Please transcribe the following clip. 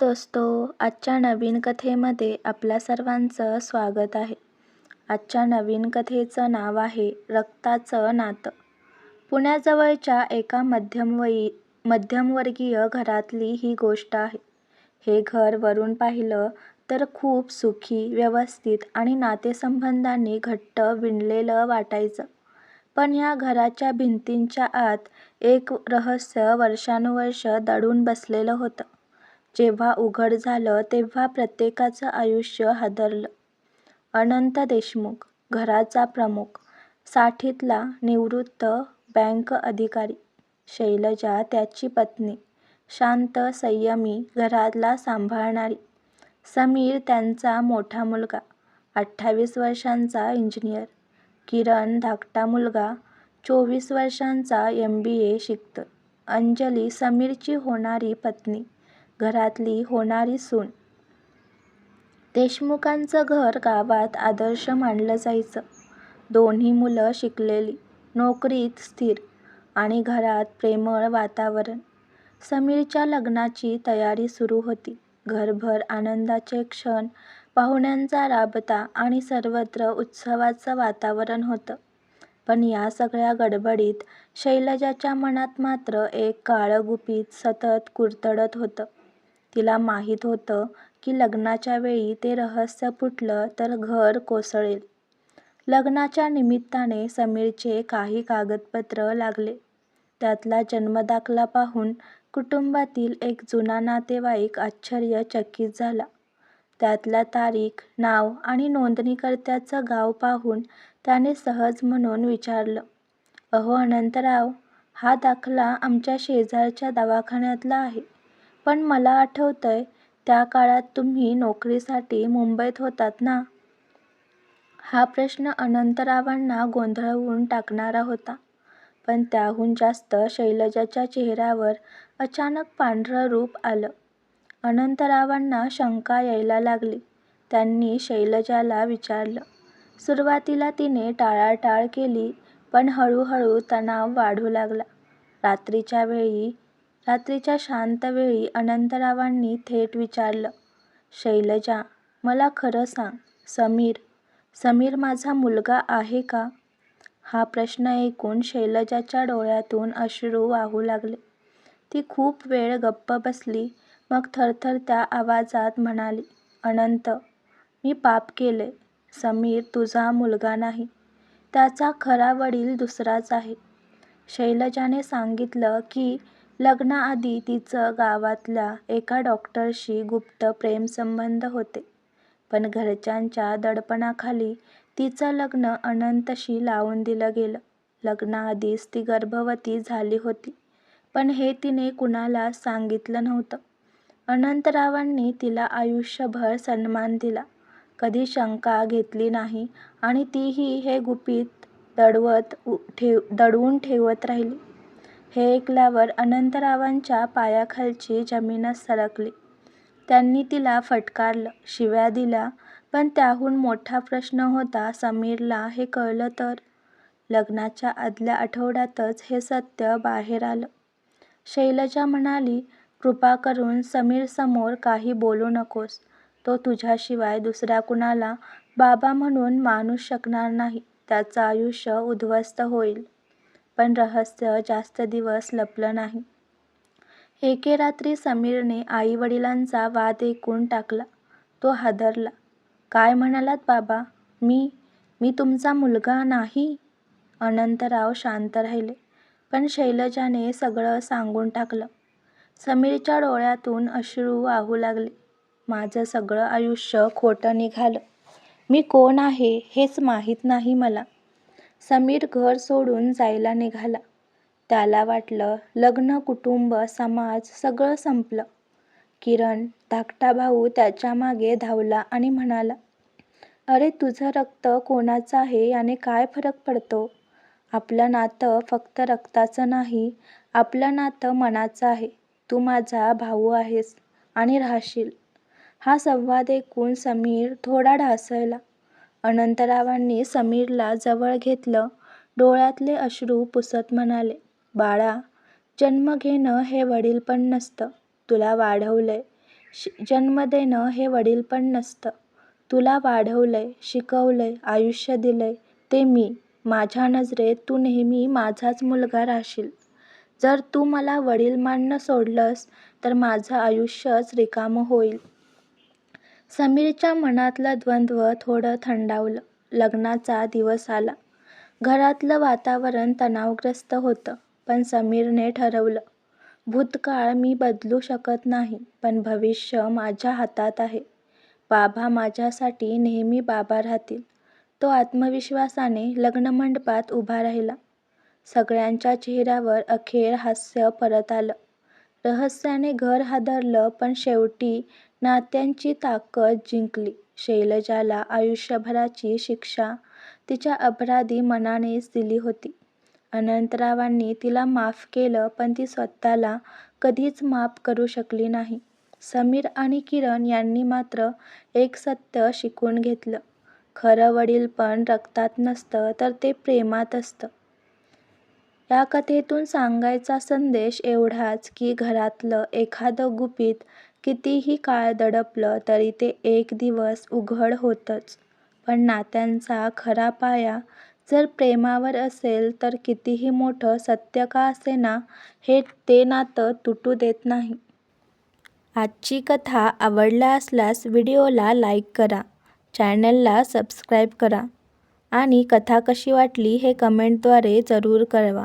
दोस्तो आजच्या नवीन कथेमध्ये आपल्या सर्वांचं स्वागत आहे. आजच्या नवीन कथेचं नाव आहे रक्ताचं नातं. पुण्याजवळच्या एका मध्यमवयी मध्यमवर्गीय घरातली ही गोष्ट आहे. हे घर वरून पाहिलं तर खूप सुखी, व्यवस्थित आणि नातेसंबंधांनी घट्ट विणलेलं वाटायचं. पण या घराच्या भिंतींच्या आत एक रहस्य वर्षानुवर्ष दडून बसलेलं होतं. जेव्हा उघड झालं तेव्हा प्रत्येकाचं आयुष्य हादरलं. अनंत देशमुख, घराचा प्रमुख, साठीतला निवृत्त बँक अधिकारी. शैलजा त्याची पत्नी, शांत, संयमी, घराला सांभाळणारी. समीर त्यांचा मोठा मुलगा, अठ्ठावीस वर्षांचा इंजिनियर. किरण धाकटा मुलगा, चोवीस वर्षांचा एमबीए शिकतोय. अंजली समीरची होणारी पत्नी, घरातली होणारी सून. देशमुखांचं घर गावात आदर्श मानलं जायचं. दोन्ही मुलं शिकलेली, नोकरीत स्थिर आणि घरात प्रेमळ वातावरण. समीरच्या लग्नाची तयारी सुरू होती. घरभर आनंदाचे क्षण, पाहुण्यांचा राबता आणि सर्वत्र उत्सवाचं वातावरण होतं. पण या सगळ्या गडबडीत शैलजाच्या मनात मात्र एक काळं गुपित सतत कुरतडत होतं. तिला माहीत होतं की लग्नाच्या वेळी ते रहस्य फुटलं तर घर कोसळेल. लग्नाच्या निमित्ताने समीरचे काही कागदपत्र लागले. त्यातला जन्मदाखला पाहून कुटुंबातील एक जुना नातेवाईक आश्चर्यचकित झाला. त्यातला तारीख, नाव आणि नोंदणीकर्त्याचं गाव पाहून त्याने सहज म्हणून विचारलं, अहो अनंतराव, हा दाखला आमच्या शेजारच्या दवाखान्यातला आहे. पण मला आठवतंय त्या काळात तुम्ही नोकरीसाठी मुंबईत होतात ना? हा प्रश्न अनंतरावांना गोंधळवून टाकणारा होता. पण त्याहून जास्त शैलजाच्या चेहऱ्यावर अचानक पांढरं रूप आलं. अनंतरावांना शंका यायला लागली. त्यांनी शैलजाला विचारलं. सुरुवातीला तिने टाळाटाळ केली पण हळूहळू तणाव वाढू लागला. रात्रीच्या वेळी शांत वेळी अनंतरावांनी थेट विचारलं, शैलजा, मला खरं सांग, समीर, समीर माझा मुलगा आहे का? हा प्रश्न ऐकून शैलजाच्या डोळ्यातून अश्रू वाहू लागले. ती खूप वेळ गप्प बसली. मग थरथरत्या आवाजात म्हणाली, अनंत, मी पाप केलंय. समीर तुझा मुलगा नाही. त्याचा खरा वडील दुसराच आहे. शैलजाने सांगितलं की लग्नाआधी तिचं गावातल्या एका डॉक्टरशी गुप्त प्रेमसंबंध होते. पण घरच्यांच्या दडपणाखाली तिचं लग्न अनंतशी लावून दिलं गेलं. लग्नाआधीच ती गर्भवती झाली होती. पण हे तिने कुणालाच सांगितलं नव्हतं. अनंतरावांनी तिला आयुष्यभर सन्मान दिला. कधी शंका घेतली नाही आणि तीही हे गुपित दडवून ठेवत राहिली. हे ऐकल्यावर अनंतरावांच्या पायाखालची जमीनच सरकली. त्यांनी तिला फटकारलं, शिव्या दिल्या. पण त्याहून मोठा प्रश्न होता समीरला हे कळलं तर? लग्नाच्या आदल्या आठवड्यातच हे सत्य बाहेर आलं. शैलजा म्हणाली, कृपा करून समीरसमोर काही बोलू नकोस. तो तुझ्याशिवाय दुसऱ्या कुणाला बाबा म्हणून मानूच शकणार नाही. त्याचं आयुष्य उद्ध्वस्त होईल. पण रहस्य जास्त दिवस लपलं नाही. एके रात्री समीरने आईवडिलांचा वाद ऐकून टाकला. तो हादरला. काय म्हणालात बाबा? मी, मी तुमचा मुलगा नाही? अनंतराव शांत राहिले. पण शैलजाने सगळं सांगून टाकलं. समीरच्या डोळ्यातून अश्रू वाहू लागले. माझं सगळं आयुष्य खोटं निघालं. मी कोण आहे हेच माहीत नाही मला. समीर घर सोडून जायला निघाला. त्याला वाटलं लग्न, कुटुंब, समाज सगळं संपलं. किरण, धाकटा भाऊ त्याच्यामागे धावला आणि म्हणाला, अरे तुझं रक्त कोणाचं आहे याने काय फरक पडतो? आपलं नातं फक्त रक्ताचं नाही, आपलं नातं मनाचं आहे. तू माझा भाऊ आहेस आणि राहशील. हा संवाद ऐकून समीर थोडा ढासळला. अनंतरावांनी समीरला जवळ घेतलं. डोळ्यातले अश्रू पुसत म्हणाले, बाळा, जन्म घेणं हे वडीलपण नसतं. तुला वाढवलंय, शि जन्म देणं हे वडीलपण नसतं. तुला वाढवलंय, शिकवलंय, आयुष्य दिलंय ते मी. माझ्या नजरेत तू नेहमी माझाच मुलगा राहशील. जर तू मला वडील मानणं सोडलंस तर माझं आयुष्यच रिकामं होईल. समीरच्या मनातलं द्वंद्व थोडं थंडावलं. लग्नाचा दिवस आला. घरातलं वातावरण तणावग्रस्त होतं. पण समीरने ठरवलं, भूतकाळ मी बदलू शकत नाही, पण भविष्य माझ्या हातात आहे. बाबा माझ्यासाठी नेहमी बाबा राहतील. तो आत्मविश्वासाने लग्नमंडपात उभा राहिला. सगळ्यांच्या चेहऱ्यावर अखेर हास्य परत आलं. रहस्याने घर हादरलं पण शेवटी नात्यांची ताकद जिंकली. शैलजाला आयुष्यभराची शिक्षा तिच्या अपराधी मनानेच दिली होती. अनंतरावांनी तिला माफ केलं पण ती स्वतःला कधीच माफ करू शकली नाही. समीर आणि किरण यांनी मात्र एक सत्य शिकून घेतलं. खरं वडीलपण रक्तात नसतं तर ते प्रेमात असतं. या कथेतून सांगायचा संदेश एवढाच की घरातलं एखादं गुपित कितीही काळ दडपलं तरी ते एक दिवस उघड होतंच. पण नात्यांचा खरा पाया जर प्रेमावर असेल तर कितीही मोठं सत्य का असेना हे ते नातं तुटू देत नाही. आजची कथा आवडला असल्यास व्हिडिओला लाईक करा, चॅनलला सबस्क्राईब करा आणि कथा कशी वाटली हे कमेंटद्वारे जरूर कळवा.